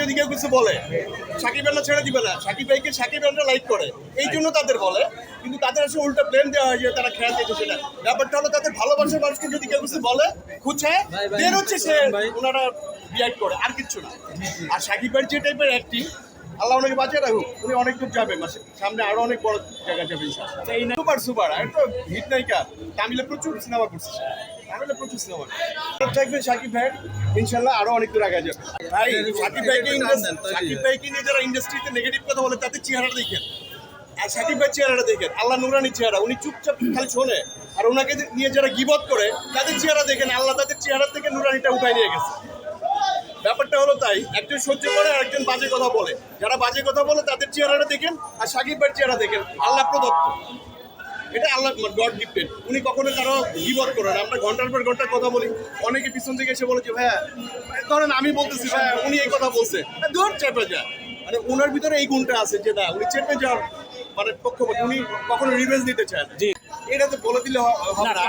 যদি কেউ কিছু বলে সাকিব আল্লাহ ছেড়ে দিবে না। সাকিব ভাইকে সাকিব আল্লাহ লাইক করে। এই জন্য তাদের বলে। কিন্তু তাদের আসলে উল্টা প্লেন দেওয়া হয় যে তারা খেলা দিতে সেটা। ব্যাপারটা হলো তাদের ভালোবাসার মানুষকে যদি কেউ কিছু বলে খুঁজে বের হচ্ছে সে ওনারা রিয়াক্ট করে আর কিচ্ছু না। আর সাকিব ভাইয়ের যে টাইপের অ্যাক্টিং আল্লাহ ওনাকে বাঁচিয়ে রাখুক উনি অনেক দূর যাবে মাসে। সামনে আরও অনেক বড় জায়গা যাবে সুপার সুপার তো হিট নায়িকা। তামিলে প্রচুর সিনেমা করছে। প্রচুর সিনেমা থাকবে সাকিব ইনশাল্লাহ আরও অনেক দূর আগে যাবে। ভাই সাকিব ভাইকে সাকিব ভাইকে নিয়ে যারা ইন্ডাস্ট্রিতে নেগেটিভ কথা বলে তাদের চেহারাটা দেখেন। আর সাকিব ভাই চেহারাটা দেখেন। আল্লাহ নুরানি চেহারা উনি চুপচাপ খালি শোনে। আর ওনাকে নিয়ে যারা গিবত করে তাদের চেহারা দেখেন আল্লাহ তাদের চেহারা থেকে নুরানিটা উঠাই নিয়ে গেছে। ব্যাপারটা হলো তাই একজন সহ্য করে আর একজন বাজে কথা বলে। যারা বাজে কথা বলে তাদের চেহারাটা দেখেন আর সাকিব ভাইয়ের চেহারা দেখেন আল্লাহ প্রদত্ত। এটা আল্লাহ গড গিফটেড উনি কখনো কারও বিপদ করেন আমরা ঘণ্টার পর ঘণ্টা কথা বলি। অনেকে পিছন থেকে এসে বলে যে ভাইয়া ধরেন আমি বলতেছি ভাইয়া উনি এই কথা বলছে। দূর চেপে যা। মানে ওনার ভিতরে এই গুণটা আছে যে না উনি চেপে যাওয়ার মানে পক্ষপাত। উনি কখনো রিভেঞ্জ দিতে চান। না এটা তো বলে দিলে না, না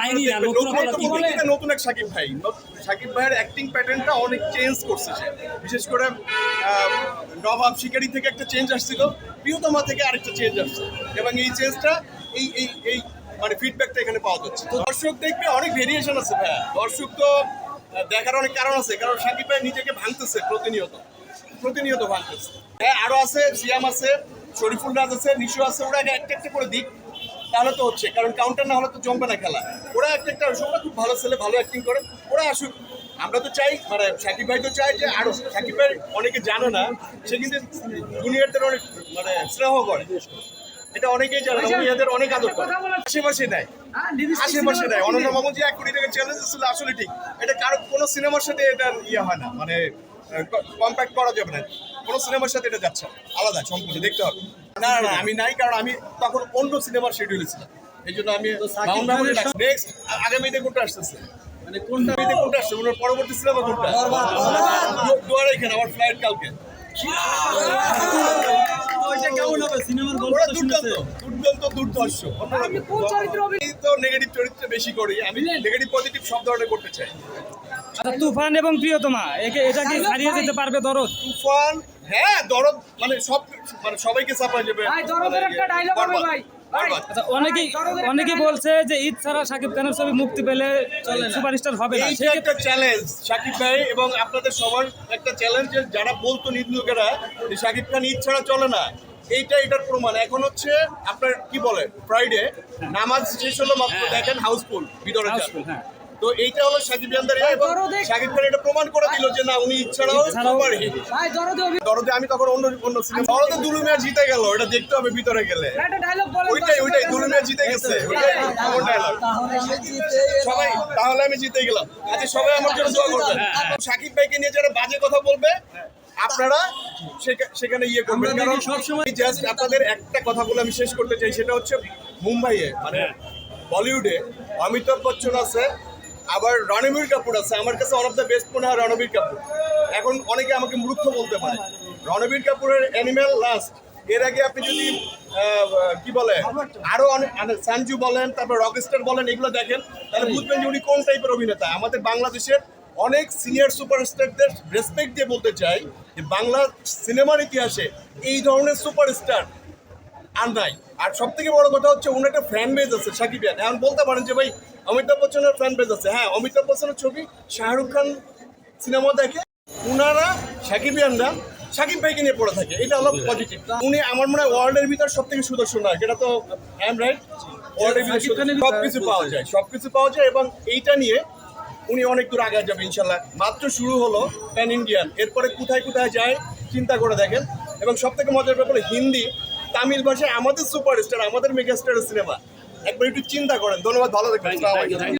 না, নতুন এক সাকিব ভাই। সাকিব ভাইয়ের অ্যাক্টিং প্যাটার্নটা অনেক চেঞ্জ করছে সে। বিশেষ করে নবাব শিকারি থেকে একটা চেঞ্জ আসছিল। প্রিয়তমা থেকে আরেকটা চেঞ্জ আসছে। এবং এই চেঞ্জটা এই এই এই মানে ফিডব্যাকটা এখানে পাওয়া যাচ্ছে। তো দর্শক দেখবে অনেক ভেরিয়েশন আছে ভাইয়া। দর্শক তো দেখার অনেক কারণ আছে, কারণ সাকিব ভাই নিজেকে ভাঙতেছে প্রতিনিয়ত। প্রতিনিয়ত ভাঙতেছে। হ্যাঁ আরও আছে, সিয়াম আছে, শরীফুল রাজ আছে, নিশু আছে, ওরা একটা একটা করে দিক, তাহলে তো হচ্ছে। কারণ কাউন্টার না হলে তো জমবে না খেলা। ওরা একটা একটা ওরা খুব ভালো ছেলে, ভালো অ্যাক্টিং করে, ওরা আসুক। আমরা তো চাই মানে সাকিব ভাই তো চাই যে আরও, সাকিব ভাই অনেকে জানে না, সে কিন্তু দুনিয়াতে অনেক মানে স্নেহ করে। এটা অনেকেই জানে না উনি এদের অনেক আদর করে। আশেপাশে দেয় আশেপাশে দেয় অনন্য মামু যে এক কোটি টাকা চ্যালেঞ্জ ছিল আসলে ঠিক। এটা কারও কোনো সিনেমার সাথে এটা ইয়ে হয় না। মানে কম্প্যাক্ট করা যাবে না। কোনো সিনেমার সাথে এটা যাচ্ছে। আলাদা সম্পূর্ণ দেখতে হবে। না না আমি নাই কারণ আমি তখন অন্য সিনেমার শিডিউলে ছিলাম। এই জন্য আমি নেক্সট আগামীতে কোনটা আসতেছে? মানে কোনটা? কোনটা আসছে? ওনার পরবর্তী সিনেমা কোনটা? দুয়ারে এখানে আমার ফ্লাইট কালকে। ওইটা কেমন হবে? সিনেমার গল্প ওরা তো দুর্দান্ত শুনেছে? দুর্দান্ত দুর্ধর্ষ আমি তো নেগেটিভ চরিত্র বেশি করি। আমি নেগেটিভ পজিটিভ সব ধরনের করতে চাই। আচ্ছা তুফান এবং প্রিয়তমা একে এটা কি হারিয়ে যেতে পারবে দরদ? তুফান হ্যাঁ দরদ মানে সব মানে সবাইকে চাপা যাবে ভাই, দরদের একটা ডায়লগ হবে ভাই। আচ্ছা অনেকেই অনেকেই বলছে যে ঈদ ছাড়া শাকিব খানের ছবি মুক্তি পেলে সুপারস্টার হবে না। একটা চ্যালেঞ্জ শাকিব ভাই এবং আপনাদের সবার একটা চ্যালেঞ্জ যে যারা বলতো নিদ যে শাকিব খান ঈদ ছাড়া চলে না এইটা এটার প্রমাণ। এখন হচ্ছে আপনার কি বলে ফ্রাইডে নামাজ শেষ হলো মাত্র দেখেন হাউসফুল ভিতরে যান। হ্যাঁ। তো এইটা হলো সাকিব ইয়ান্দারি এবং শাকিব খান এটা প্রমাণ করে দিল যে না উনি ঈদ ছাড়াও সুপার হিট। ভাই দরদে দরদে আমি তখন অন্য অন্য সিনেমা দরদে দুলুমিয়া জিতে গেল এটা দেখতে হবে ভিতরে গেলে। ওইটাই ওইটাই দুলুমিয়া জিতে গেছে ওইটাই dialogue। সবাই তাহলে আমি জিতে গেলাম। আচ্ছা সবাই আমার জন্য দোয়া করবেন। সাকিব ভাইকে নিয়ে যারা বাজে কথা বলবে আপনারা সেখা- সেখানে ইয়ে করবেন। কারণ সবসময়- জাস্ট আপনাদের একটা কথা বলে আমি শেষ করতে চাই সেটা হচ্ছে মুম্বাইয়ে মানে বলিউডে অমিতাভ বচ্চন আছে আবার রণবীর কাপুর আছে আমার কাছে ওয়ান অফ দ্য বেস্ট মনে হয় রণবীর কাপুর। এখন অনেকে আমাকে মূর্খ বলতে পারে। রণবীর কাপুরের অ্যানিমেল লাস্ট এর আগে আপনি যদি কি বলে আরও অনেক মানে সানজু বলেন তারপর রকস্টার বলেন এগুলো দেখেন তাহলে বুঝবেন যে উনি কোন টাইপের অভিনেতা। আমাদের বাংলাদেশের অনেক সিনিয়র সুপারস্টারদের রেসপেক্ট দিয়ে বলতে চাই যে বাংলা সিনেমার ইতিহাসে এই ধরনের সুপারস্টার আর নাই। আর সব থেকে বড় কথা হচ্ছে ওনার একটা ফ্যান বেজ আছে সাকিব খান এখন বলতে পারেন যে ভাই অমিতাভ বচ্চনের ফ্যান বেজ আছে। হ্যাঁ অমিতাভ বচ্চনের ছবি শাহরুখ খান সিনেমা দেখে উনারা সাকিবিয়ানরা সাকিব ভাইকে নিয়ে পড়ে থাকে। এটা হলো পজিটিভ উনি আমার মনে হয় ওয়ার্ল্ডের ভিতর সব থেকে সুদর্শন নায়ক। এটা তো আই এম রাইট ওয়ার্ল্ডের ভিতর সব কিছু পাওয়া যায় সব কিছু পাওয়া যায় এবং এইটা নিয়ে উনি অনেক দূর আগে যাবে ইনশাল্লাহ। মাত্র শুরু হলো প্যান ইন্ডিয়ান এরপরে কোথায় কোথায় যায় চিন্তা করে দেখেন। এবং সব থেকে মজার ব্যাপারে হিন্দি তামিল ভাষায় আমাদের সুপারস্টার আমাদের মেগাস্টার সিনেমা। একবার একটু চিন্তা করেন ধন্যবাদ ভালো দেখবেন